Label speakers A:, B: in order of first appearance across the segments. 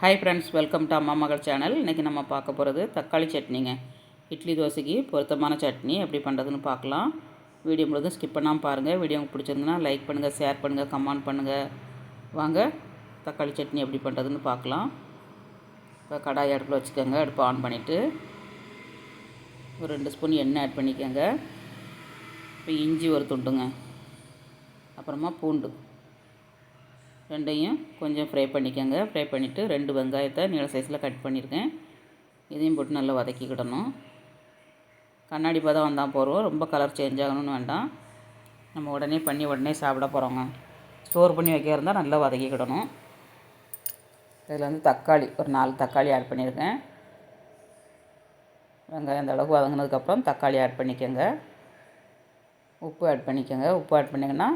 A: Hi friends welcome to அம்மா மகள் channel இன்றைக்கி நம்ம பார்க்க போகிறது தக்காளி சட்னிங்க. இட்லி தோசைக்கு பொருத்தமான சட்னி எப்படி பண்ணுறதுன்னு பார்க்கலாம். வீடியோ முழுதும் ஸ்கிப் பண்ணாமல் பாருங்கள் வீடியோ உங்களுக்கு பிடிச்சிருந்துன்னா லைக் பண்ணுங்கள் ஷேர் பண்ணுங்கள் கமெண்ட் பண்ணுங்கள் வாங்க தக்காளி சட்னி எப்படி பண்ணுறதுன்னு பார்க்கலாம். இப்போ கடாய் அடுப்பில் வச்சுக்கோங்க. அடுப்பு ஆன் பண்ணிவிட்டு ஒரு ரெண்டு ஸ்பூன் எண்ணெய் ஆட் பண்ணிக்கோங்க. இப்போ இஞ்சி ஒரு துண்டுங்க. அப்புறமா பூண்டு. ரெண்டையும் கொஞ்சம் ஃப்ரை பண்ணிக்கோங்க. ஃப்ரை பண்ணிவிட்டு ரெண்டு வெங்காயத்தை நீள சைஸில் கட் பண்ணியிருக்கேன் இதையும் போட்டு நல்லா வதக்கிக்கிடணும். கண்ணாடி பதம் வந்தால் போகிறோம் ரொம்ப கலர் சேஞ்ச் ஆகணும்னு வேண்டாம். நம்ம உடனே பண்ணி உடனே சாப்பிட போகிறோங்க ஸ்டோர் பண்ணி வைக்கிறதா நல்லா வதக்கிக்கிடணும். இதில் வந்து தக்காளி ஒரு நாலு தக்காளி ஆட் பண்ணியிருக்கேன் வெங்காயம் அந்த அளவுக்கு வதங்கினதுக்கப்புறம் தக்காளி ஆட் பண்ணிக்கோங்க. உப்பு ஆட் பண்ணிக்கோங்க. உப்பு ஆட் பண்ணிங்கன்னா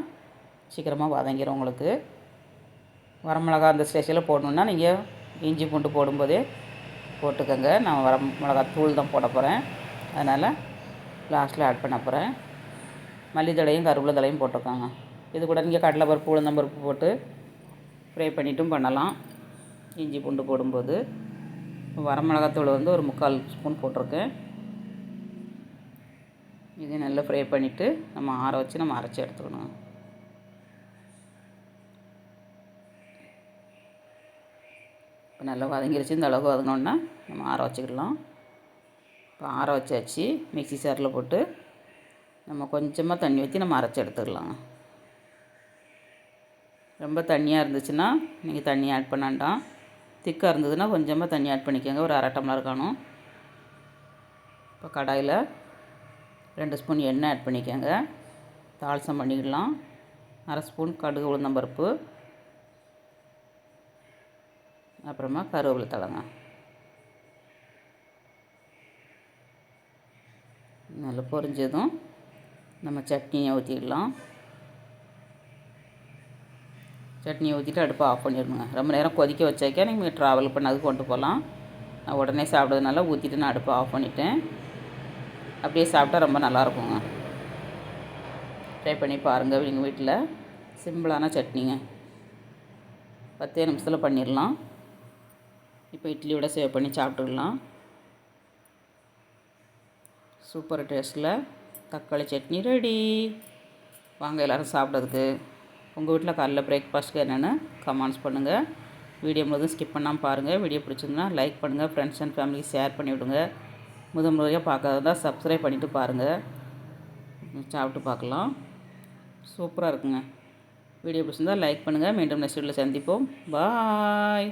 A: சீக்கிரமாக வதங்கிடும் உங்களுக்கு. வரமிளகா அந்த ஸ்டேஷனில் போடணுன்னா நீங்கள் இஞ்சி பூண்டு போடும்போதே போட்டுக்கோங்க. நான் வர மிளகா தூள் தான் போட போகிறேன் அதனால் லாஸ்ட்டில் ஆட் பண்ண போகிறேன் மல்லித்தலையும் கருவேப்பிலை தலையும் போட்டுக்கோங்க. இது கூட நீங்கள் கடலை பருப்பு உளுந்தம் பருப்பு போட்டு ஃப்ரை பண்ணிட்டும் பண்ணலாம். இஞ்சி பூண்டு போடும்போது வரமிளகாத்தூள் வந்து ஒரு முக்கால் ஸ்பூன் போட்டிருக்கேன். இதையும் நல்லா ஃப்ரை பண்ணிவிட்டு நம்ம ஆற வச்சு நம்ம அரைச்சி எடுத்துக்கணும். இப்போ நல்லா வதங்கிருச்சு. இந்த அளவுக்கு வதங்கினோன்னா நம்ம ஆற வச்சுக்கிடலாம் இப்போ ஆற வச்சாச்சு. மிக்சி சாரில் போட்டு நம்ம கொஞ்சமாக தண்ணி ஊற்றி நம்ம அரைச்சி எடுத்துக்கலாம். ரொம்ப தண்ணியாக இருந்துச்சுன்னா நீங்கள் தண்ணி ஆட் பண்ண வேண்டாம். திக்காக இருந்ததுன்னா கொஞ்சமாக தண்ணி ஆட் பண்ணிக்கோங்க. ஒரு அரை டம்ளர் காணும். இப்போ கடாயில் ரெண்டு ஸ்பூன் எண்ணெய் ஆட் பண்ணிக்கோங்க. தாளசம் பண்ணிக்கலாம். அரை ஸ்பூன் கடுகு உளுந்தம்பருப்பு. அப்புறமா கருவேப்பிலை தழைங்க. நல்லா பொரிஞ்சதும் நம்ம சட்னியை ஊற்றிடலாம் சட்னியை ஊற்றிட்டு அடுப்பை ஆஃப் பண்ணிடணுங்க. ரொம்ப நேரம் கொதிக்க வச்சாக்கா நீங்கள் ட்ராவல் பண்ணது கொண்டு போகலாம். நான் உடனே சாப்பிட்றதுனால ஊற்றிட்டு நான் அடுப்பை ஆஃப் பண்ணிட்டேன். அப்படியே சாப்பிட்டா ரொம்ப நல்லாயிருக்குங்க ட்ரை பண்ணி பாருங்கள் எங்கள் வீட்டில். சிம்பிளான சட்னிங்க. பத்தே நிமிஷத்தில் பண்ணிடலாம். இப்போ இட்லியோட சேவ் பண்ணி சாப்பிட்டுக்கலாம் சூப்பர் டேஸ்ட்டில் தக்காளி சட்னி ரெடி. வாங்க எல்லோரும் சாப்பிட்றதுக்கு. உங்கள் வீட்டில் காலைல பிரேக்ஃபாஸ்ட்டுக்கு என்னென்னு கமெண்ட்ஸ் பண்ணுங்கள் வீடியோ முழுதும் ஸ்கிப் பண்ணாமல் பாருங்கள் வீடியோ பிடிச்சிருந்தா லைக் பண்ணுங்கள் ஃப்ரெண்ட்ஸ் அண்ட் ஃபேமிலிக்கு ஷேர் பண்ணி விடுங்க. முதல் முறையாக பார்க்காததா சப்ஸ்கிரைப் பண்ணிவிட்டு பாருங்கள் சாப்பிட்டு பார்க்கலாம். சூப்பராக இருக்குங்க. வீடியோ பிடிச்சிருந்தால் லைக் பண்ணுங்கள் மீண்டும் நெக்ஸ்ட் வீடியோவில் சந்திப்போம். பாய்